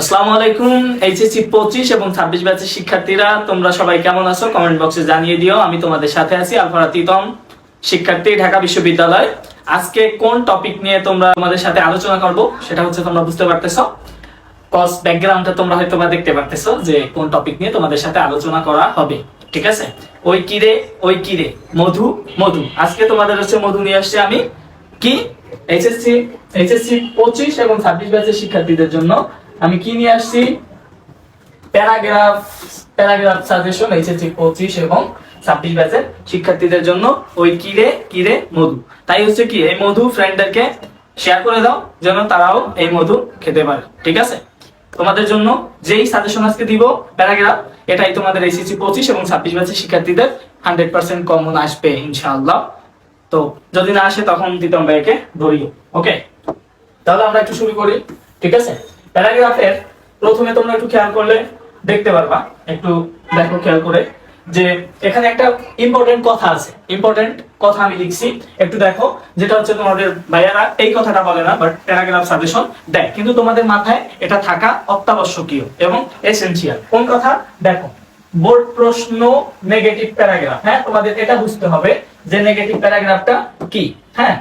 আসসালামু আলাইকুম, এইচএসসি পঁচিশ এবং ছাব্বিশ ব্যাচের শিক্ষার্থীরা, তোমরা সবাই কেমন আছো? কমেন্ট বক্সে জানিয়ে দিও, আমি তোমাদের সাথে আছি আলফারা তিতম, শিক্ষার্থী, ঢাকা বিশ্ববিদ্যালয়। আজকে কোন টপিক নিয়ে তোমরা তোমাদের সাথে আলোচনা করব, সেটা হচ্ছে তোমরা বুঝতে পারতেছো। কস ব্যাকগ্রাউন্ডটা তোমরা হয়তো বা দেখতে পারতেছো যে কোন টপিক নিয়ে তোমাদের সাথে আলোচনা করা হবে, ঠিক আছে? ওই কিরে ওই কিরে মধু মধু। আজকে তোমাদের হচ্ছে মধু নিয়ে আসছে আমি। কি? এইচএসসি এইচএসসি পঁচিশ এবং ছাব্বিশ ব্যাচের শিক্ষার্থীদের জন্য আমি কি নিয়ে আসছি? প্যারাগ্রাফ প্যারাগ্রাফ সাজেশন, এইচএসসি পঁচিশ এবং ছাব্বিশ ব্যাচের শিক্ষার্থীদের জন্য। ওই কিরে কিরে মধু। তাই হচ্ছে কি, এই মধু ফ্রেন্ডদেরকে শেয়ার করে দাও, যেন তারাও এই মধু খেতে পারে। ঠিক আছে? তোমাদের জন্য যেই সাজেশন আজকে দিব, প্যারাগ্রাফ, এটাই তোমাদের এইচএসসি পঁচিশ এবং ছাব্বিশ ব্যাচের শিক্ষার্থীদের হান্ড্রেড পার্সেন্ট কমন আসবে, ইনশাআল্লাহ। তো যদি না আসে, তখন দিতম ভাইকে ধরিও ওকে তাহলে আমরা একটু শুরু করি। ঠিক আছে? প্যারাগ্রাফের প্রথমে তোমরা একটু খেয়াল করলে দেখতে পারবা, একটু দেখো খেয়াল করে, যে এখানে একটা ইম্পর্টেন্ট কথা আছে ইম্পর্টেন্ট কথা আমি লিখছি, একটু দেখো, যেটা হচ্ছে তোমাদের ভাইয়ারা এই কথাটা বলে না বাট প্যারাগ্রাফ সাজেশন দেয়। কিন্তু তোমাদের মাথায় এটা থাকা অত্যাবশ্যকীয় এবং এসেনশিয়াল কোন কথা? দেখো, বোর্ড প্রশ্ন নেগেটিভ প্যারাগ্রাফ হ্যাঁ তোমাদের এটা বুঝতে হবে যে নেগেটিভ প্যারাগ্রাফটা কি? হ্যাঁ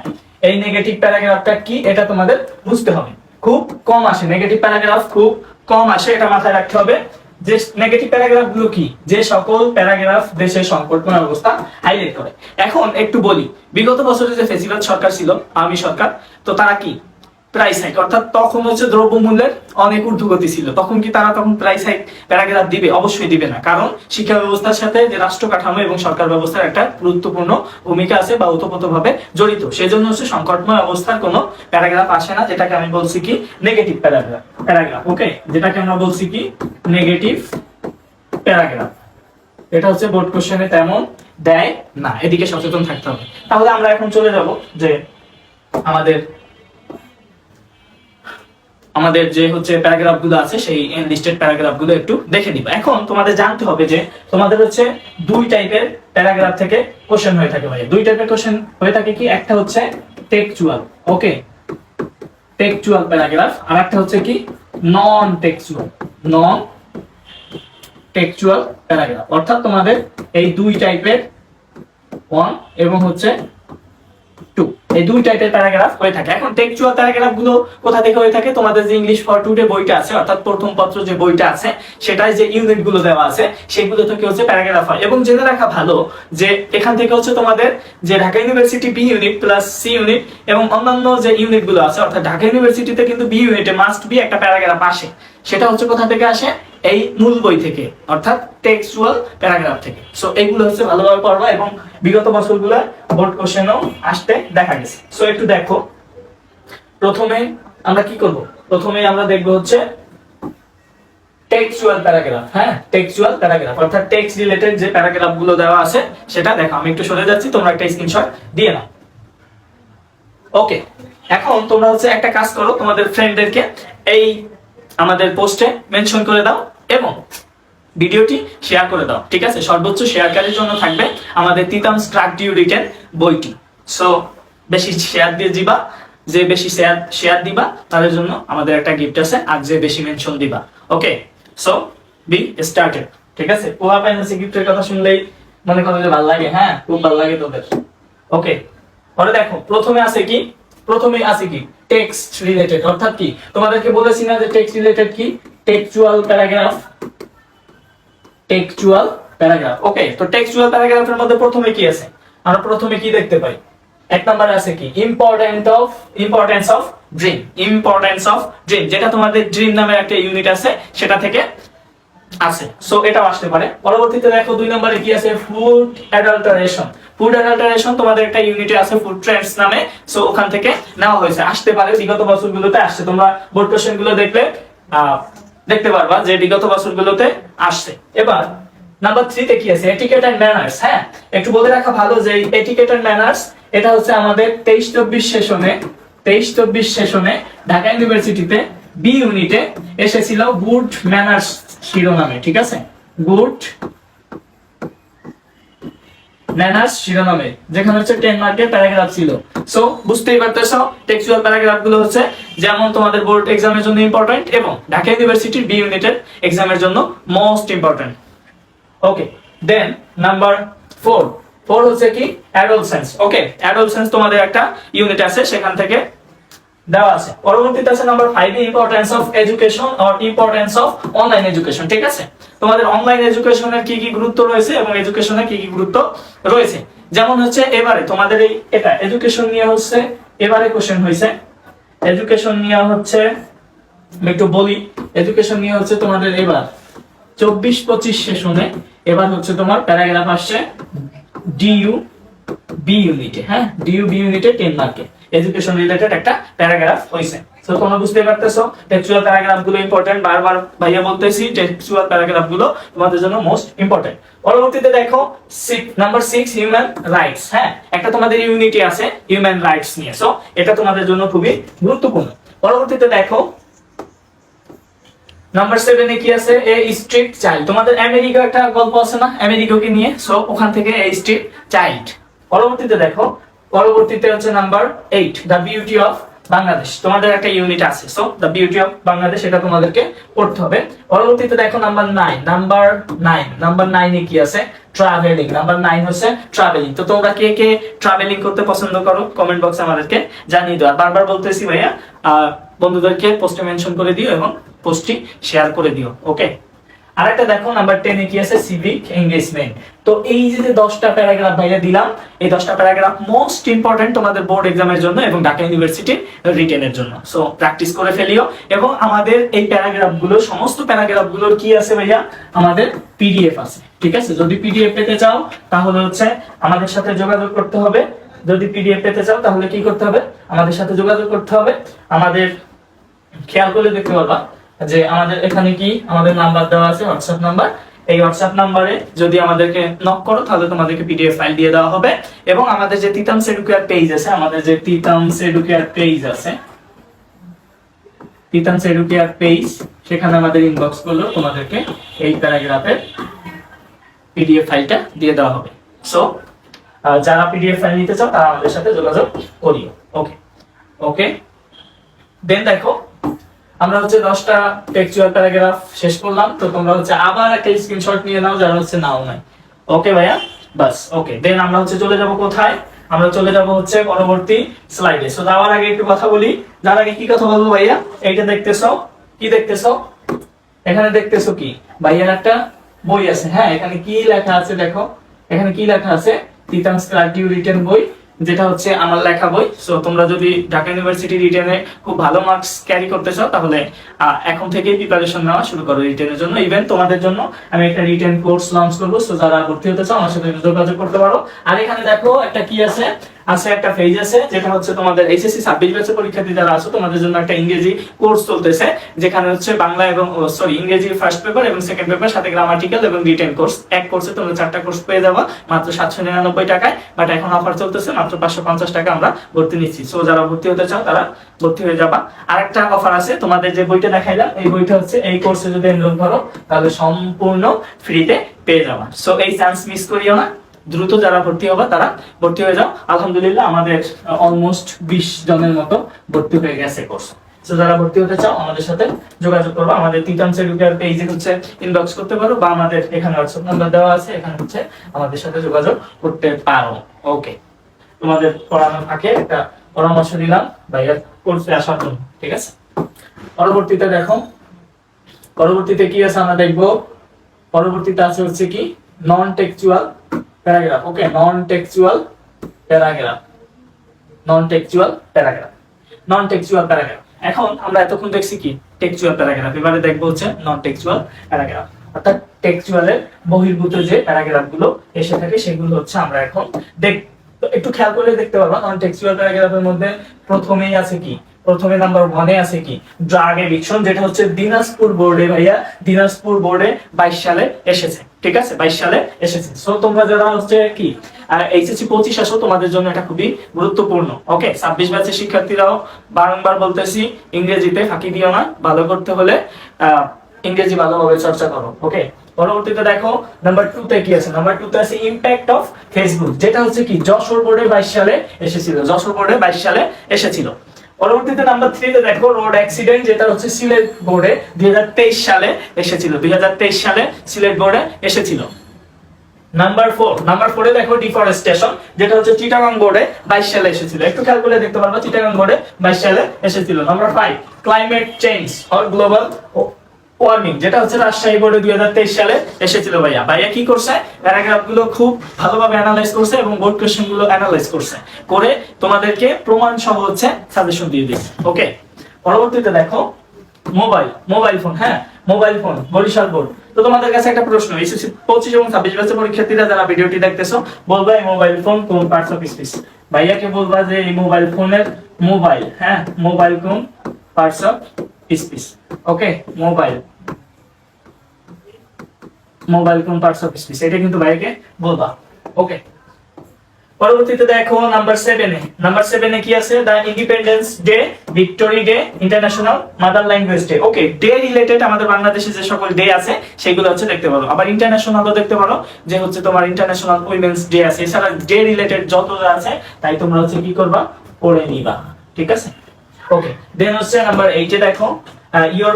এই নেগেটিভ প্যারাগ্রাফটা কি? এটা তোমাদের বুঝতে হবে। খুব কম আসে। নেগেটিভ প্যারাগ্রাফ খুব কম আসে, এটা মাথায় রাখতে হবে। যে নেগেটিভ প্যারাগ্রাফগুলো কি? যে সকল প্যারাগ্রাফ দেশের সংকটপূর্ণ অবস্থা হাইলাইট করে। এখন একটু বলি, বিগত বছরে যে ফেসিবাদ সরকার ছিল, আওয়ামী সরকার, তো তারা কি? প্রাইস হাইক অর্থাৎ তখন হচ্ছে দ্রব্যমূল্যের অনেক ঊর্ধ্বগতি ছিল। তখন কি তারা তখন প্রাইস হাইক প্যারাগ্রাফ দিবে? অবশ্যই দিবে না। কারণ শিক্ষা ব্যবস্থার সাথে যে রাষ্ট্র কাঠামো এবং সরকার ব্যবস্থার একটা গুরুত্বপূর্ণ ভূমিকা আছে বা ওতপ্রোতভাবে জড়িত। সেই জন্য হচ্ছে সংকটময় অবস্থার কোনো প্যারাগ্রাফ আসে না, যেটাকে আমি বলছি কি নেগেটিভ প্যারাগ্রাফ। প্যারাগ্রাফ ওকে যেটাকে আমরা বলছি কি নেগেটিভ প্যারাগ্রাফ। এটা হচ্ছে বোর্ড কোশ্চেনে তেমন দেয় না। এদিকে সচেতন থাকতে হবে। তাহলে আমরা এখন চলে যাব যে আমাদের আমাদের যে হচ্ছে প্যারাগ্রাফগুলো আছে, সেই লিস্টেড প্যারাগ্রাফগুলো একটু দেখে নিব। এখন তোমাদের জানতে হবে যে তোমাদের হচ্ছে দুই টাইপের প্যারাগ্রাফ থেকে কোশ্চেন হয়ে থাকে ভাই দুই টাইপের কোশ্চেন হয়ে থাকে কি? একটা হচ্ছে টেক্সচুয়াল ওকে টেক্সচুয়াল প্যারাগ্রাফ, আর একটা হচ্ছে কি? Non textual non textual paragraph. অর্থাৎ তোমাদের এই দুই টাইপের ওয়ান এবং হচ্ছে টু এই দুই টাইপের প্যারাগ্রাফ হয়ে থাকে। এখন টেক্সচুয়াল প্যারাগ্রাফগুলো কোথা থেকে হয়ে থাকে? তোমাদের যে ইংলিশ ফর টুডে বইটা আছে, অর্থাৎ প্রথম পত্র যে বইটা আছে সেটায় যে ইউনিটগুলো দেওয়া আছে, সেগুলো থেকে হচ্ছে প্যারাগ্রাফ হয়। এবং জেনে রাখা ভালো যে এখান থেকে হচ্ছে তোমাদের যে Dhaka university B unit plus C unit এবং অন্যান্য যে ইউনিটগুলো আছে, অর্থাৎ ঢাকা ইউনিভার্সিটিতে কিন্তু বি ইউনিটে মাস্ট বি একটা প্যারাগ্রাফ আসে। সেটা হচ্ছে কোথা থেকে আসে? এই মূল বই থেকে, অর্থাৎ টেক্সচুয়াল প্যারাগ্রাফ থেকে। সো এইগুলো হচ্ছে ভালোভাবে পড়বা এবং বিগত বছরগুলো বোর্ড কোশ্চেনও আসতে দেখা গেছে। সো একটু দেখো। প্রথমে আমরা কি করব? প্রথমে আমরা দেখব হচ্ছে টেক্সচুয়াল প্যারাগ্রাফ হ্যাঁ? টেক্সচুয়াল প্যারাগ্রাফ অর্থাৎ টেক্সট রিলেটেড যে প্যারাগ্রাফগুলো দেওয়া আছে, সেটা দেখো। আমি একটু সরে যাচ্ছি, তোমরা একটা স্ক্রিনশট দিয়ে নাও। ওকে এখন তোমরা হচ্ছে একটা কাজ করো, তোমাদের ফ্রেন্ডদেরকে এই আমাদের পোস্টে মেনশন করে দাও। এবং ভিডিওটি শেয়ার করে দাও, ঠিক আছে? সর্বোচ্চ শেয়ারকারীর জন্য থাকবে আমাদের তিতাম স্ট্রাকটিউ রিটেন বইটি। সো বেশি শেয়ার দিয়ে দিবা, যে বেশি শেয়ার শেয়ার দিবা, তাদের জন্য আমাদের একটা গিফট আছে, আর যে বেশি মেনশন দিবা। ওকে সো বি স্টার্টেড ঠিক আছে? পোহা ফাইন্যান্সি গিফটের কথা শুনলেই মনে করো যে ভালো লাগে হ্যাঁ খুব ভালো লাগে তোদের। ওকে পরে দেখো, প্রথমে আছে কি? প্রথমে আছে কি? টেক্সট রিলেটেড অর্থাৎ কি? তোমাদেরকে বলেছি না যে টেক্সট রিলেটেড কি? Textual paragraph textual paragraph okay তো টেক্সচুয়াল প্যারাগ্রাফের মধ্যে প্রথমে কি আছে? আমরা প্রথমে কি দেখতে পাই? এক নম্বরে আছে কি? Important of importance of dream importance of dream যেটা তোমাদের ড্রিম নামের একটা ইউনিট আছে, সেটা থেকে আছে। সো এটাও আসতে পারে। পরবর্তীতে দেখো দুই নম্বরে কি আছে? ফুড অ্যাডাল্টারেশন ফুড অ্যাডাল্টারেশন তোমাদের একটা ইউনিটে আছে ফুড ট্রেন্ডস নামে। সো ওখান থেকে নেওয়া হয়েছে। আসতে পারে, বিগত বছরগুলোতে আসছে। তোমরা বোর্ড কোশ্চেনগুলো দেখলে দেখতে পারবা যে বিগত বছরগুলোতে আসছে। এবার নাম্বার থ্রিতে কি আছে? এটিকেট অ্যান্ড ম্যানার্স হ্যাঁ? একটু বলে রাখা ভালো যে এটিকেট অ্যান্ড ম্যানার্স এটা হচ্ছে আমাদের তেইশ চব্বিশ সেশনে, তেইশ চব্বিশ সেশনে ঢাকা ইউনিভার্সিটিতে বি ইউনিটে এসেছিল গুড ম্যানার্স শিরোনামে, ঠিক আছে? গুড ম্যানার্স শিরোনামে, যেখানে হচ্ছে টেন মার্কের প্যারাগ্রাফ ছিল। সো বুঝতেই পারতেছো টেক্সচুয়াল প্যারাগ্রাফগুলো হচ্ছে যেমন তোমাদের বোর্ড এক্সামের জন্য ইম্পর্টেন্ট এবং ঢাকা ইউনিভার্সিটির বি ইউনিটের এক্সামের জন্য most important okay then number four four হচ্ছে কি? অ্যাডোলসেন্স ওকে অ্যাডোলসেন্স তোমাদের একটা ইউনিট আছে, সেখান থেকে দেওয়া আছে। পরবর্তীতে আছে number five importance of education or importance of online education ঠিক আছে? তোমাদের অনলাইন এডুকেশনের কি কি গুরুত্ব রয়েছে এবং এডুকেশনের কি কি গুরুত্ব রয়েছে? যেমন হচ্ছে এবারে তোমাদের এই এটা এডুকেশন নিয়ে হচ্ছে এবারে কোশ্চেন হয়েছে। এডুকেশন নিয়ে হচ্ছে একটু বলি এডুকেশন নিয়ে হচ্ছে তোমাদের এবার চব্বিশ পঁচিশ সেশনে এবার হচ্ছে তোমার প্যারাগ্রাফ আসছে ডিইউ বি ইউনিটে হ্যাঁ? ডিইউ বি ইউনিটে টেন মার্কে এডুকেশন রিলেটেড একটা প্যারাগ্রাফ হয়েছে। তো তোমরা বুঝতে পারতেছো টেক্সচুয়াল প্যারাগ্রাফগুলো ইম্পর্টেন্ট বারবার ভাইয়া বলতেছি টেক্সচুয়াল প্যারাগ্রাফগুলো তোমাদের জন্য মোস্ট ইম্পর্টেন্ট পরবর্তীতে দেখো নাম্বার সিক্স হিউম্যান রাইটস হ্যাঁ? একটা তোমাদের ইউনিটি আছে হিউম্যান রাইটস নিয়ে। সো এটা তোমাদের জন্য খুবই গুরুত্বপূর্ণ। পরবর্তীতে দেখো নাম্বার সেভেনে কি আছে? এ স্ট্রিট চাইল্ড তোমাদের আমেরিকা একটা গল্প আছে না? আমেরিকাকে নিয়ে। সো ওখান থেকে এ স্ট্রিট চাইল্ড পরবর্তীতে দেখো, পরবর্তীতে হচ্ছে number eight the beauty of Bangladesh. তোমাদের একটা ইউনিট আছে। So the beauty of Bangladesh, এটা তোমাদেরকে পড়তে হবে। পরবর্তীতে দেখো number nine number nine number নাইনে কি আছে? ট্রাভেলিং নাম্বার নাইন হচ্ছে ট্রাভেলিং তো তোমরা কে কে ট্রাভেলিং করতে পছন্দ করো কমেন্ট বক্সে আমাদেরকে জানিয়ে দাও। আর বারবার বলতেছি ভাইয়া বন্ধুদেরকে পোস্টে মেনশন করে দিও এবং পোস্টটি শেয়ার করে দিও। ওকে আরেকটা দেখো নাম্বার টেনে কি আছে? সিভিক এঙ্গেজমেন্ট তো এই যে দশটা প্যারাগ্রাফ বাইরে দিলাম, এই দশটা প্যারাগ্রাফ মোস্ট ইম্পর্টেন্ট তোমাদের বোর্ড এক্সামের জন্য এবং ঢাকা ইউনিভার্সিটি রিটেনের জন্য। সো প্র্যাকটিস করে ফেলিও। এবং আমাদের এই প্যারাগ্রাফগুলো, সমস্ত প্যারাগ্রাফগুলোর কি আছে ভাইয়া? আমাদের পিডিএফ আছে। ঠিক আছে? যদি পিডিএফ পেতে চাও, তাহলে হচ্ছে আমাদের সাথে যোগাযোগ করতে হবে। যদি পিডিএফ পেতে চাও, তাহলে কি করতে হবে? আমাদের সাথে যোগাযোগ করতে হবে। আমাদের খেয়াল করলে দেখতে পারবা। যে আমাদের এখানে কি? আমাদের নাম্বার দেওয়া আছে হোয়াটসঅ্যাপ নাম্বার। এই হোয়াটসঅ্যাপ নাম্বারে যদি আমাদেরকে নক করো, তাহলে তোমাদেরকে পিডিএফ ফাইল দিয়ে দেওয়া হবে। এবং আমাদের যে তিতাম সেডুকেয়ার পেজ আছে, আমাদের যে তিতাম সেডুকেয়ার পেজ আছে তিতাম সেডুকেয়ার পেজ সেখানে আমাদের ইনবক্স করল তোমাদেরকে এই প্যারাগ্রাফের পিডিএফ ফাইলটা দিয়ে দেওয়া হবে। সো যারা পিডিএফ ফাইল নিতে চাও, তারা আমাদের সাথে যোগাযোগ করিও। ওকে ওকে দেন দেখো আমরা হচ্ছে দশটা টেক্সচুয়াল প্যারাগ্রাফ শেষ করলাম। তো তোমরা হচ্ছে আবার একটা স্ক্রিনশট নিয়ে নাও, যারা হচ্ছে নাও নাই। ওকে ভাইয়া? বাস ওকে দেন আমরা হচ্ছে চলে যাব কোথায়? আমরা চলে যাব হচ্ছে পরবর্তী স্লাইডে সো যাওয়ার আগে একটু কথা বলি। যার আগে কি কথা বলব ভাইয়া? এইটা দেখতেছো? কি দেখতেছো? এখানে দেখতেছো কি? ভাইয়ার একটা বই আছে। হ্যাঁ এখানে কি লেখা আছে দেখো? এখানে কি লেখা আছে? তিতাম স্ক্রাটিউ রিটেন বই। যেটা হচ্ছে আমার লেখা বই। সো তোমরা যদি ঢাকা ইউনিভার্সিটি রিটেনে খুব ভালো মার্কস ক্যারি করতে চাও, তাহলে এখন থেকেই প্রিপারেশন নেওয়া শুরু করো রিটেনের জন্য। ইভেন তোমাদের জন্য আমি একটা রিটেন কোর্স লঞ্চ করব। সো যারা ভর্তি হতে চাও, আমার সাথে যোগাযোগ করতে পারো। আর এখানে দেখো একটা কি আছে? আছে একটা পেজ আছে, যেটা হচ্ছে তোমাদের এইচএসসি ছাব্বিশ ব্যাচের পরীক্ষার্থী যারা আছো, তোমাদের জন্য একটা ইংরেজি কোর্স চলতেছে, যেখানে হচ্ছে বাংলা এবং সরি ইংরেজি ফার্স্ট পেপার এবং সেকেন্ড পেপার সাথে গ্রামাটিক্যাল এবং রিটেন কোর্স এক কোর্সে তোমরা চারটা কোর্স পেয়ে যাবা, মাত্র সাতশো নিরানব্বই টাকায় বাট এখন অফার চলতেছে, মাত্র পাঁচশো পঞ্চাশ টাকা আমরা ভর্তি নিচ্ছি। সো যারা ভর্তি হতে চাও, তারা ভর্তি হয়ে যাবা। আরেকটা অফার আছে, তোমাদের যে বইটা দেখাইলাম, এই বইটা হচ্ছে, এই কোর্সে যদি এনরোল করো, তাহলে সম্পূর্ণ ফ্রিতে পেয়ে যাবা। সো এই চান্স মিস করিও না। দ্রুত যারা ভর্তি হবে, তারা ভর্তি হয়ে যাও। আলহামদুলিল্লাহ, আমাদের অলমোস্ট বিশ জনের মতো ভর্তি হয়ে গেছে কোর্স তো যারা ভর্তি হতে চাও, আমাদের সাথে যোগাযোগ করব। আমাদের তিতাম সেডুকার পেজে হচ্ছে ইনবক্স করতে পারো, বা আমাদের এখানে হোয়াটসঅ্যাপ নাম্বার দেওয়া আছে, এখানে হচ্ছে আমাদের সাথে যোগাযোগ করতে পারো। ওকে তোমাদের পড়ানোর ফাঁকে একটা পরামর্শ দিলাম ভাইয়া কোর্সে আসার জন্য, ঠিক আছে? পরবর্তীতে দেখো, পরবর্তীতে কি আছে আমরা দেখব? পরবর্তীতে আছে হচ্ছে কি non textual paragraph okay non textual paragraph non textual paragraph non textual paragraph এখন আমরা এতক্ষণ দেখছি কি? টেক্সচুয়াল প্যারাগ্রাফ এবারে দেখব হচ্ছে নন টেক্সচুয়াল প্যারাগ্রাফ অর্থাৎ টেক্সচুয়ালের বহির্ভূত যে প্যারাগ্রাফগুলো এসে থাকে, সেগুলো হচ্ছে আমরা এখন দেখ একটু খেয়াল করলে দেখতে পারবা নন টেক্সচুয়াল প্যারাগ্রাফের মধ্যে প্রথমেই আছে কি? প্রথমে নাম্বার ওয়ানে আছে কি? ড্রাগ এডিকশন যেটা হচ্ছে দিনাজপুর বোর্ডে ভাইয়া। দিনাজপুর বোর্ডে বাইশ সালে এসেছে, ঠিক আছে? বাইশ সালে এসেছে। সো তোমরা যারা হচ্ছে কি এইচএসসি পঁচিশ আসো, তোমাদের জন্য এটা খুবই গুরুত্বপূর্ণ ওকে ছাব্বিশ ব্যাচের শিক্ষার্থীরাও বারংবার বলতেছি, ইংরেজিতে ফাঁকি দিও না, ভালো করতে হলে ইংরেজি ভালোভাবে চর্চা করো ওকে পরবর্তীতে দেখো নাম্বার টু তে কি আছে? নাম্বার টু তে আছে ইম্প্যাক্ট অফ ফেসবুক যেটা হচ্ছে কি, যশোর বোর্ডে বাইশ সালে এসেছিল, যশোর বোর্ডে বাইশ সালে এসেছিল। পরবর্তীতে নাম্বার থ্রিতে দেখো রোড অ্যাক্সিডেন্ট যেটা হচ্ছে সিলেট বোর্ডে দুই সালে এসেছিল। দুই সালে সিলেট বোর্ডে এসেছিল। নাম্বার ফোর নাম্বার ফোরে দেখো ডিফরেস্টেশন যেটা হচ্ছে চিটাগাং বোর্ডে বাইশ সালে এসেছিল। একটু খেয়াল করে দেখতে পারব চিটাগাং বোর্ডে বাইশ সালে এসেছিল। Number five climate change or global warming যেটা হচ্ছে রাজশাহী বোর্ডে দুই সালে এসেছিল ভাইয়া। ভাইয়া কি করছে? প্যারাগ্রাফগুলো খুব ভালোভাবে অ্যানালাইজ করছে এবং বোর্ড কোশ্চেনগুলো অ্যানালাইজ করছে। করে তোমাদেরকে প্রমাণ সহ হচ্ছে সাজেশন দিয়ে দিচ্ছে। ওকে পরবর্তীতে দেখো মোবাইল মোবাইল ফোন হ্যাঁ? Mobile phone Barishal board. তো তোমাদের কাছে একটা প্রশ্ন, এসএসসি পঁচিশ এবং ছাব্বিশ বছর পরীক্ষার্থীরা যারা ভিডিওটি দেখতেছো, বলবা এই মোবাইল ফোন কোন পার্টস অফ স্পিচ ভাইয়াকে বলবা যে এই মোবাইল ফোনের মোবাইল হ্যাঁ? মোবাইল কোন parts of speech okay mobile mobile কোন পার্টস অফ স্পিচ এটা কিন্তু ভাইয়াকে বলবা। ওকে পরবর্তীতে দেখো নাম্বার সেভেনে নাম্বার সেভেনে কি আছে? The independence day victory day international mother language day okay day related আমাদের বাংলাদেশে যে সকল ডে আছে, সেগুলো হচ্ছে দেখতে পারো। আবার ইন্টারন্যাশনালও দেখতে পারো, যে হচ্ছে তোমার ইন্টারন্যাশনাল উইমেন্স ডে আছে। এছাড়া ডে রিলেটেড যত আছে, তাই তোমরা হচ্ছে কি করবা? পড়ে নিবা। ঠিক আছে? ওকে দেন হচ্ছে নাম্বার এইটে দেখো ইয়োর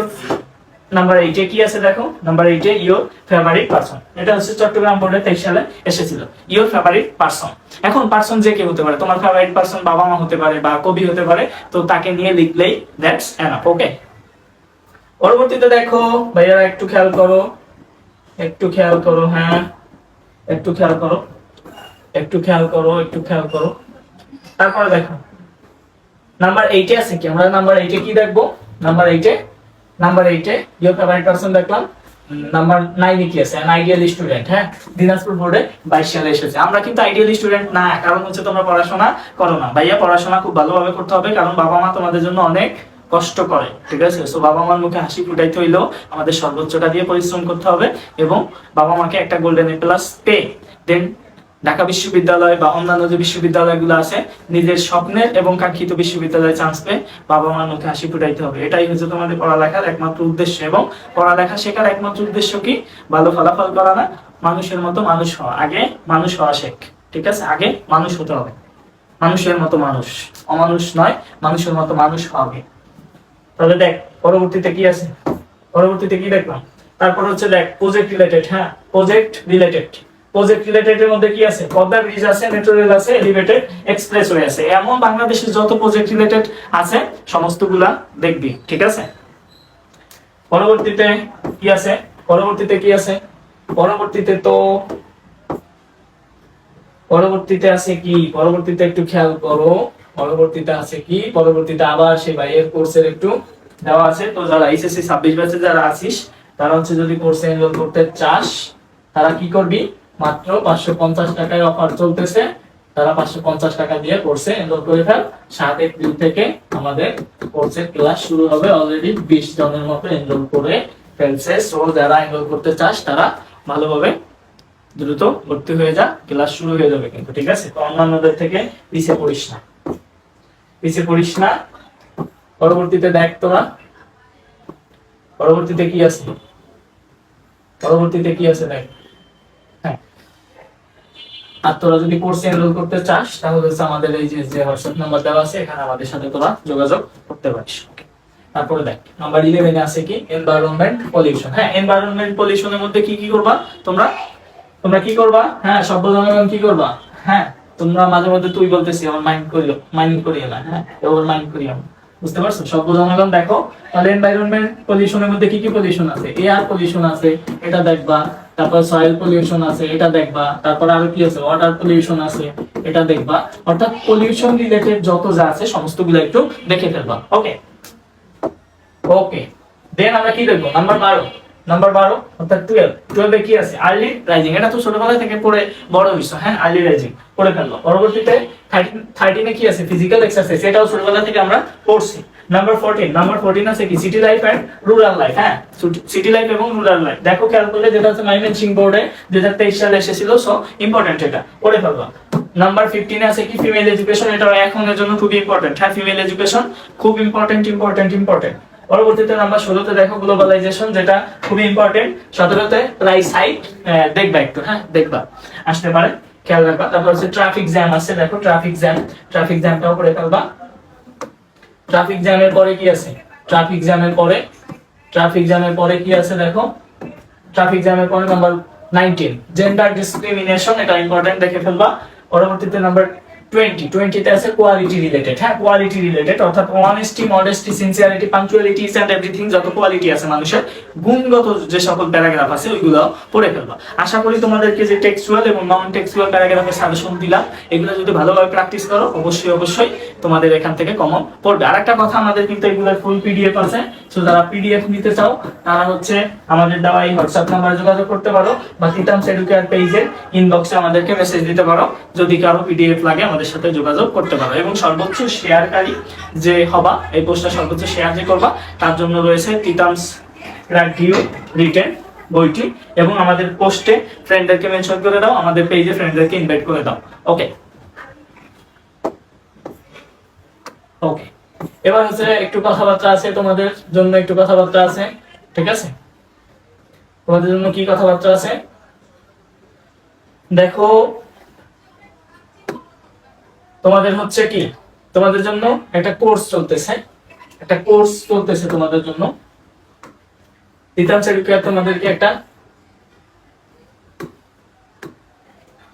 নাম্বার এইটে কি আছে দেখো? নাম্বার এইটে ইয়োর ফেভারিট পারসন এটা হচ্ছে চট্টগ্রাম বোর্ডে তেইশ সালে এসেছিল। ইয়োর ফেভারিট পারসন এখন পারসন যে কেউ হতে পারে? তোমার ফেভারিট পারসন বাবা মা হতে পারে বা কবি হতে পারে, তো তাকে নিয়ে লিখলেই দ্যাটস এনাফ ওকে পরবর্তীতে দেখো, ভাইয়ারা একটু খেয়াল করো। একটু খেয়াল করো হ্যাঁ? একটু খেয়াল করো। একটু খেয়াল করো, একটু খেয়াল করো। তারপরে দেখো। নাম্বার এইটে আছে কি? আমরা নাম্বার এইটে কি দেখব? নাম্বার এইটে নাম্বার এইটে ইয়োর ফেভারিট পারসন দেখলাম। নাম্বার নাইনে কি আছে? আইডিয়াল স্টুডেন্ট হ্যাঁ? দিনাজপুর বোর্ডে বাইশ সালে এসেছে। আমরা কিন্তু আইডিয়াল স্টুডেন্ট না, কারণ হচ্ছে তোমরা পড়াশোনা করো না। ভাইয়া, পড়াশোনা খুব ভালোভাবে করতে হবে, কারণ বাবা মা তোমাদের জন্য অনেক কষ্ট করে, ঠিক আছে? সো বাবা মার মুখে হাসি ফুটাইতে হইলেও আমাদের সর্বোচ্চটা দিয়ে পরিশ্রম করতে হবে এবং বাবা মাকে একটা গোল্ডেন এ প্লাস পে দেন ঢাকা বিশ্ববিদ্যালয় বা অন্যান্য যে বিশ্ববিদ্যালয়গুলো আছে, নিজের স্বপ্নের এবং কাঙ্ক্ষিত বিশ্ববিদ্যালয়ে চান্স পেয়ে বাবা মার মুখে হাসি ফুটাইতে হবে। এটাই হচ্ছে তোমাদের পড়ালেখার একমাত্র উদ্দেশ্য। এবং পড়ালেখা শেখার একমাত্র উদ্দেশ্য কি? ভালো ফলাফল করা না, মানুষের মতো মানুষ হওয়া। আগে মানুষ হওয়া শেখ। ঠিক আছে? আগে মানুষ হতে হবে। মানুষের মতো মানুষ। অমানুষ নয়, মানুষের মতো মানুষ হবে। তাহলে দেখ, পরবর্তীতে কি আছে? পরবর্তীতে কি দেখলাম? তারপর হচ্ছে দেখ প্রজেক্ট রিলেটেড হ্যাঁ? প্রজেক্ট রিলেটেড প্রজেক্ট রিলেটেড এর মধ্যে কি আছে? পদ্মা ব্রিজ আছে মেট্রো রেল আছে এলিভেটেড এক্সপ্রেসওয়ে আছে। এমন বাংলাদেশের যত প্রজেক্ট রিলেটেড আছে, সমস্তগুলা দেখবি, ঠিক আছে? পরবর্তীতে কি আছে? পরবর্তীতে কি আছে? পরবর্তীতে তো পরবর্তীতে আছে কি? পরবর্তীতে একটু খেয়াল করো। পরবর্তীতে আছে কি? পরবর্তীতে আবার সেই ভাইয়ের কোর্সের একটু দেওয়া আছে। তো যারা এইচএসসি ছাব্বিশ ব্যাচে যারা আছিস, তারা হচ্ছে যদি কোর্সে এনরোল করতে চাস, তারা কি করবি? মাত্র পাঁচশো পঞ্চাশ টাকায় অফার চলতেছে। তারা পাঁচশো পঞ্চাশ টাকা দিয়ে কোর্সে এনরোল সাত এপ্রিল থেকে আমাদের কোর্সের ক্লাস শুরু হবে অলরেডি বিশ জনের মতো এনরোল করে ফেলছে। সো যারা এনরোল করতে চাস, তারা ভালোভাবে দ্রুত ভর্তি হয়ে যা। ক্লাস শুরু হয়ে যাবে কিন্তু, ঠিক আছে? তো অন্যান্যদের থেকে পিছিয়ে পড়িস না। পিছিয়ে পড়িস না। পরবর্তীতে দেখ তোরা। পরবর্তীতে কি আছে? পরবর্তীতে কি আছে দেখ। আর তোরা যদি কোর্সে এনরোল করতে চাস, তাহলে আমাদের এই যে যে হোয়াটসঅ্যাপ নাম্বার দেওয়া আছে, এখানে আমাদের সাথে তোরা যোগাযোগ করতে পারিস। তারপরে দেখ নাম্বার ইলেভেনে আছে কি? এনভায়রনমেন্ট পলিউশন হ্যাঁ এনভায়রনমেন্ট পলিউশনের মধ্যে কি কি করবা তোমরা? তোমরা কি করবা? হ্যাঁ সভ্য জনগণ কি করবা? হ্যাঁ তোমরা মাঝে মধ্যে তুই বলতেছি, আমার মাইন্ড করিও মাইন্ড করিও না হ্যাঁ ওর মাইন্ড করিও না। বুঝতে পারছ? সভ্য জনগণ দেখো, তাহলে এনভায়রনমেন্ট পলিউশনের মধ্যে কি কি পলিউশন আছে? এয়ার পলিউশন আছে, এটা দেখবা। তারপর সয়েল পলিউশন আছে, এটা দেখবা। তারপর আরও কি আছে? ওয়াটার পলিউশন আছে, এটা দেখবা। অর্থাৎ পলিউশন রিলেটেড যত যা আছে, সমস্তগুলো একটু দেখে ফেলবা। ওকে ওকে দেন আমরা কি দেখব? নাম্বার বারো। নাম্বার বারো, অর্থাৎ টুয়েলভ টুয়েলভে কি আছে? আর্লি রাইজিং এটা তো ছোটবেলা থেকে পড়ে বড় হইছো হ্যাঁ? আর্লি রাইজিং পড়ে ফেলল। পরবর্তীতে থার্টিনে কি আছে? ফিজিক্যাল এক্সারসাইজ এটাও ছোটবেলা থেকে আমরা পড়ছি। নাম্বার ফোরটিন নাম্বার ফোরটিন আছে কি? City life and rural life হ্যাঁ? সিটি লাইফ এবং রুরাল লাইফ দেখো, খেয়াল করলে যেটা হচ্ছে মাইমেন সিং বোর্ডে দুই হাজার তেইশ সালে এসেছিল সো ইম্পর্টেন্ট এটা। পড়ে ফেলবা। নাম্বার ফিফটিনে আছে কি? ফিমেল এডুকেশন এটা এখনের জন্য খুবই ইম্পর্টেন্ট হ্যাঁ ফিমেল এডুকেশন খুব ইম্পর্টেন্ট ইম্পর্টেন্ট ইম্পর্টেন্ট পরবর্তীতে নাম্বার ষোলোতে দেখো গ্লোবালাইজেশন যেটা খুবই ইম্পর্টেন্ট সতেরোতে প্রায় সাইট দেখবা একটু হ্যাঁ দেখবা, আসতে পারে, খেয়াল রাখবা। তারপর হচ্ছে ট্রাফিক জ্যাম আছে, দেখো ট্রাফিক জ্যাম ট্রাফিক জ্যামটাও করে ফেলবা। ট্রাফিক জ্যামের পরে কি আছে? ট্রাফিক জ্যামের পরে ট্রাফিক জ্যামের পরে কি আছে দেখো? ট্রাফিক জ্যামের পরে নাম্বার নাইনটিন জেন্ডার ডিসক্রিমিনেশন এটা ইম্পর্টেন্ট দেখে ফেলবা। পরবর্তীতে নাম্বার টোয়েন্টি টোয়েন্টিতে আছে কোয়ালিটি রিলেটেড হ্যাঁ? কোয়ালিটি রিলেটেড অর্থাৎ honesty modesty sincerity punctuality and everything যত কোয়ালিটি আছে মানুষের, গুণগত যে সকল প্যারাগ্রাফ আছে, ওইগুলো পড়ে ফেলবা। আশা করি তোমাদেরকে যে এবং নন প্যারাগ্রাফের সাজেশন দিলাম, এগুলো যদি ভালোভাবে প্র্যাকটিস করো, অবশ্যই অবশ্যই তোমাদের এখান থেকে কমন পড়বে। আর একটা কথা, আমাদের কিন্তু এগুলোর ফুল পিডিএফ আছে সো যারা পিডিএফ নিতে চাও, তারা হচ্ছে আমাদের দেওয়া এই হোয়াটসঅ্যাপ নাম্বারে যোগাযোগ করতে পারো, বা তিতামস এডুকেয়ার পেজের ইনবক্সে আমাদেরকে মেসেজ দিতে পারো। যদি কারও পিডিএফ লাগে আমাদের সাথে যোগাযোগ করতে পারো এবং সর্বোচ্চ শেয়ারকারী যে হবা, এই পোস্টটা সর্বোচ্চ শেয়ার যে করবা, তার জন্য রয়েছে তিতামস রাডিও রিটেন বইটি এবং আমাদের পোস্টে ফ্রেন্ডদেরকে মেনশন করে দাও, আমাদের পেজে ফ্রেন্ডদেরকে ইনভাইট করে দাও। ওকে ওকে এবার হচ্ছে একটু কথাবার্তা আছে তোমাদের জন্য, একটু কথাবার্তা আছে, ঠিক আছে? তোমাদের জন্য কি কথাবার্তা আছে? দেখো তোমাদের হচ্ছে কি? তোমাদের জন্য একটা কোর্স চলতেছে। একটা কোর্স চলতেছে তোমাদের জন্য। তোমাদেরকে একটা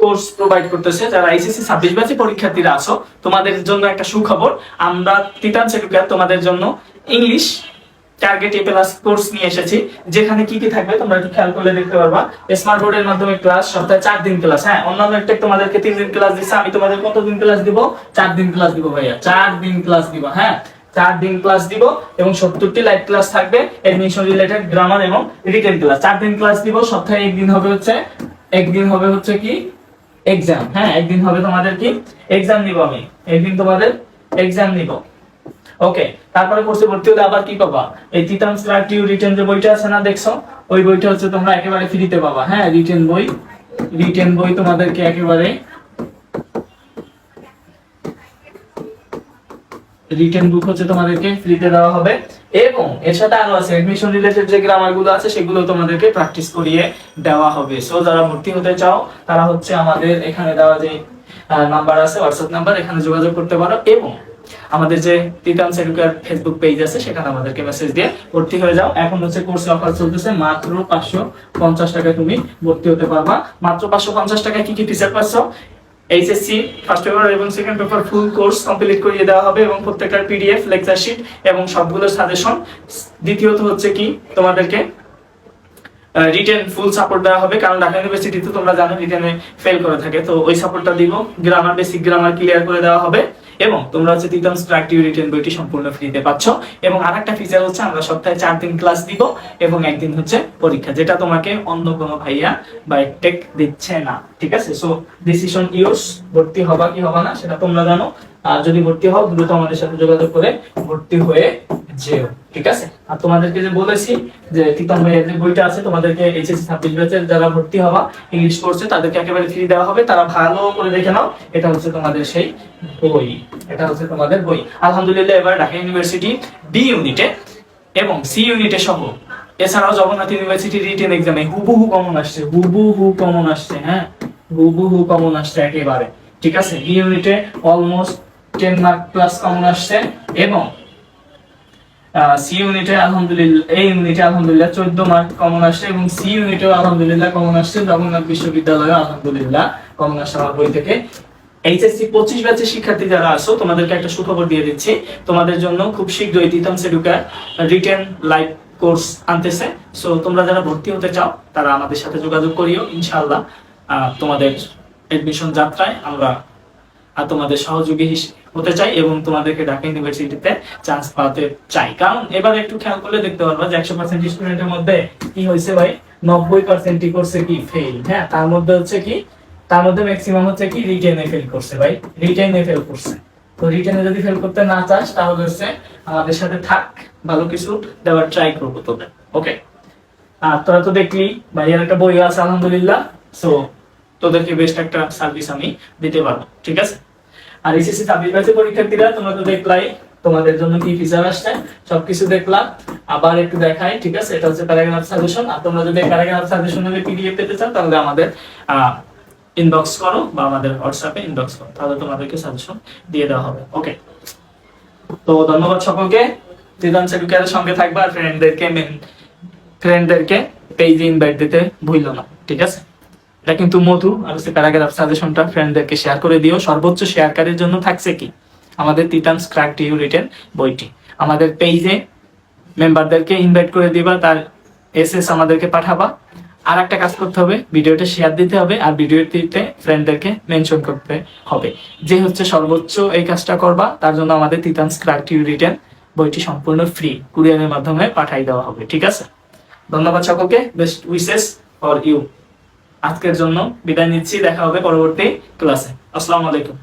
কোর্স প্রোভাইড করতেছে। যারা আইসিসি ছাব্বিশ পরীক্ষার্থীরা আছো, তোমাদের জন্য একটা সুখবর। আমরা তিতান সেডিকেয়ার তোমাদের জন্য English target A plus course নিয়ে এসেছি। যেখানে কি কি থাকবে তোমরা একটু খেয়াল করলে দেখতে পারবা। স্মার্ট বোর্ডের মাধ্যমে ক্লাস সপ্তাহে চার দিন ক্লাস হ্যাঁ অন্যান্য একটা তোমাদেরকে তিন দিন ক্লাস দিচ্ছে, আমি তোমাদের কত দিন ক্লাস দিব? চার দিন ক্লাস দিব ভাইয়া। চার দিন ক্লাস দিব হ্যাঁ। চার দিন ক্লাস দিব এবং সত্তরটি লাইভ ক্লাস থাকবে এডমিশন রিলেটেড গ্রামার এবং রিটেন ক্লাস চার দিন ক্লাস দিব, সপ্তাহে একদিন হবে হচ্ছে, একদিন হবে হচ্ছে কি? এক্সাম হ্যাঁ একদিন হবে তোমাদের কি? এক্সাম নিব আমি। একদিন তোমাদের এক্সাম নিব। ওকে তারপরে কোর্সে ভর্তি হলে আবার কি পাবা? এই তিতাম স্লাটিউ রিটেন যে বইটা আছে না, দেখছ? ওই বইটা হচ্ছে তোমরা একেবারে ফ্রিতে পাবা। হ্যাঁ রিটেন বই রিটেন বই তোমাদেরকে একেবারে রিটেন বুক হচ্ছে তোমাদেরকে ফ্রিতে দেওয়া হবে। এবং এর সাথে আরও আছে এডমিশন রিলেটেড যে গ্রামারগুলো আছে, সেগুলো তোমাদেরকে প্র্যাকটিস করিয়ে দেওয়া হবে। সো যারা ভর্তি হতে চাও, তারা হচ্ছে আমাদের এখানে দেওয়া যে নাম্বার আছে হোয়াটসঅ্যাপ নাম্বার এখানে যোগাযোগ করতে পারো। এবং আমাদের যে তিতামস এডুকেয়ার ফেসবুক পেজ আছে, সেখানে আমাদেরকে মেসেজ দিয়ে ভর্তি হয়ে যাও। এখন হচ্ছে কোর্স অফার চলতেছে, মাত্র পাঁচশো পঞ্চাশ টাকায় তুমি ভর্তি হতে পারবা। মাত্র পাঁচশো পঞ্চাশ টাকায় কি কি টিচার পাচ্ছ? এইচএসসি ফার্স্ট পেপার এবং second paper full course complete করিয়ে দেওয়া হবে এবং প্রত্যেকটার পিডিএফ লেকচার শিট এবং সবগুলোর সাজেশন দ্বিতীয়ত হচ্ছে কি? তোমাদেরকে রিটেন ফুল সাপোর্ট দেওয়া হবে, কারণ ঢাকা ইউনিভার্সিটিতে তোমরা জানো রিটেনে ফেল করে থাকে। তো ওই সাপোর্টটা দিব। গ্রামার বেসিক গ্রামার ক্লিয়ার করে দেওয়া হবে। এবং তোমরা হচ্ছে তিতাম স্ট্রাকটিভ রিটেন বইটি সম্পূর্ণ ফ্রিতে পাচ্ছ। এবং আর একটা ফিচার হচ্ছে আমরা সপ্তাহে চার দিন ক্লাস দিব এবং একদিন হচ্ছে পরীক্ষা, যেটা তোমাকে অন্য কোনো ভাইয়া বা টেক দিচ্ছে না, ঠিক আছে? সো ডিসিশন ইউর্স ভর্তি হবা কি হবা না, সেটা তোমরা জানো। আর যদি ভর্তি হও, দ্রুত আমাদের সাথে যোগাযোগ করে ভর্তি হয়ে যেও ঠিক আছে? আর তোমাদেরকে যে বলেছি যে ভাইয়ের যে বইটা আছে, তোমাদেরকে এইচএসসি ব্যাচের যারা ভর্তি হবা ইংলিশ কোর্সে তাদেরকে একেবারে ফ্রি দেওয়া হবে। তারা ভালো করে দেখে নাও, এটা হচ্ছে তোমাদের সেই বই। এটা হচ্ছে তোমাদের বই। আলহামদুলিল্লাহ, এবার ঢাকা ইউনিভার্সিটি বি ইউনিটে এবং সি ইউনিটে সহ। এছাড়াও জগন্নাথ ইউনিভার্সিটি রিটেন এক্সামে হুবহু কমন আসছে, হুবহু কমন আসছে হ্যাঁ? হুবহু কমন আসছে একেবারে। ঠিক আছে? বি ইউনিটে almost ten mark plus common আসছে এবং সি ইউনিটে আলহামদুলিল্লাহ এই ইউনিটে আলহামদুলিল্লাহ চোদ্দ মার্ক কমন আসছে এবং সি ইউনিটেও আলহামদুলিল্লাহ কমন আসছে। জগন্নাথ বিশ্ববিদ্যালয়ে আলহামদুলিল্লাহ কমন আসছে আমার বই থেকে। এইচএসসি পঁচিশ ব্যাচের শিক্ষার্থী যারা আছো তোমাদেরকে একটা সুখবর দিয়ে দিচ্ছি। তোমাদের জন্য খুব শীঘ্রই তিতাম সেডুকার রিটেন লাইভ কোর্স আনতেছে। সো তোমরা যারা ভর্তি হতে চাও তারা আমাদের সাথে যোগাযোগ করিও ইনশাআল্লাহ। আহ, তোমাদের এডমিশন যাত্রায় আমরা তোমাদের সহযোগী হিস- হতে চাই এবং তোমাদেরকে ঢাকা ইউনিভার্সিটিতে চান্স পাতে চাই। কারণ এবার একটু খেয়াল করলে দেখতে পারবা যে একশো পার্সেন্ট স্টুডেন্টের মধ্যে কি হয়েছে ভাই? নব্বই পার্সেন্টই করছে কি ফেল হ্যাঁ তার মধ্যে হচ্ছে কি, তার মধ্যে ম্যাক্সিমাম হচ্ছে কি রিটেনে ফেল করছে ভাই। রিটেনে ফেল করছে। তো রিটেনে যদি ফেল করতে না চাস, তাহলে হচ্ছে আমাদের সাথে থাক, ভালো কিছু দেওয়ার ট্রাই করব তোদের। ওকে আর তোরা তো দেখলি ভাইয়ার একটা বই আছে, আলহামদুলিল্লাহ। সো তোদেরকে বেস্ট একটা সার্ভিস আমি দিতে পারব। ঠিক আছে? আর এসএসসি ছাব্বিশ ব্যাচের পরীক্ষার্থীরা, তোমরা তো দেখলাই, তোমাদের জন্য কি ফিচার আসছে, সবকিছু দেখলাম। আবার একটু দেখাই, ঠিক আছে? এটা হচ্ছে প্যারাগ্রাফ সাজেশন আর তোমরা যদি প্যারাগ্রাফ সাজেশনের পিডিএফ পেতে চাও, তাহলে আমাদের ইনবক্স করো বা আমাদের হোয়াটসঅ্যাপে ইনবক্স করো। তাহলে তোমাদেরকে সাজেশন দিয়ে দেওয়া হবে। ওকে তো ধন্যবাদ সকলকে। ত্রিদান সেডুকের সঙ্গে থাকবে আর ফ্রেন্ডদেরকে ফ্রেন্ডদেরকে পেজে ইনভাইট দিতে ভুললো না, ঠিক আছে? এটা কিন্তু মধু আর হচ্ছে প্যারাগ্রাফ সাজেশনটা ফ্রেন্ডদেরকে শেয়ার করে দিও। সর্বোচ্চ শেয়ারকারীর জন্য থাকছে কি? আমাদের তিতান স্ক্র্যাক টিউ রিটেন বইটি। আমাদের পেজে মেম্বারদেরকে ইনভাইট করে দিবা, তার এসএস আমাদেরকে পাঠাবা। আর একটা কাজ করতে হবে ভিডিওটা শেয়ার দিতে হবে আর ভিডিওটিতে ফ্রেন্ডদেরকে মেনশন করতে হবে। যে হচ্ছে সর্বোচ্চ এই কাজটা করবা, তার জন্য আমাদের তিতান স্ক্র্যাক টিউ রিটেন বইটি সম্পূর্ণ ফ্রি কুরিয়ারের মাধ্যমে পাঠাই দেওয়া হবে, ঠিক আছে? ধন্যবাদ সকলকে বেস্ট উইসেস ফর ইউ আজকের জন্য বিদায় নিচ্ছি দেখা হবে পরবর্তী ক্লাসে। আসসালামু আলাইকুম।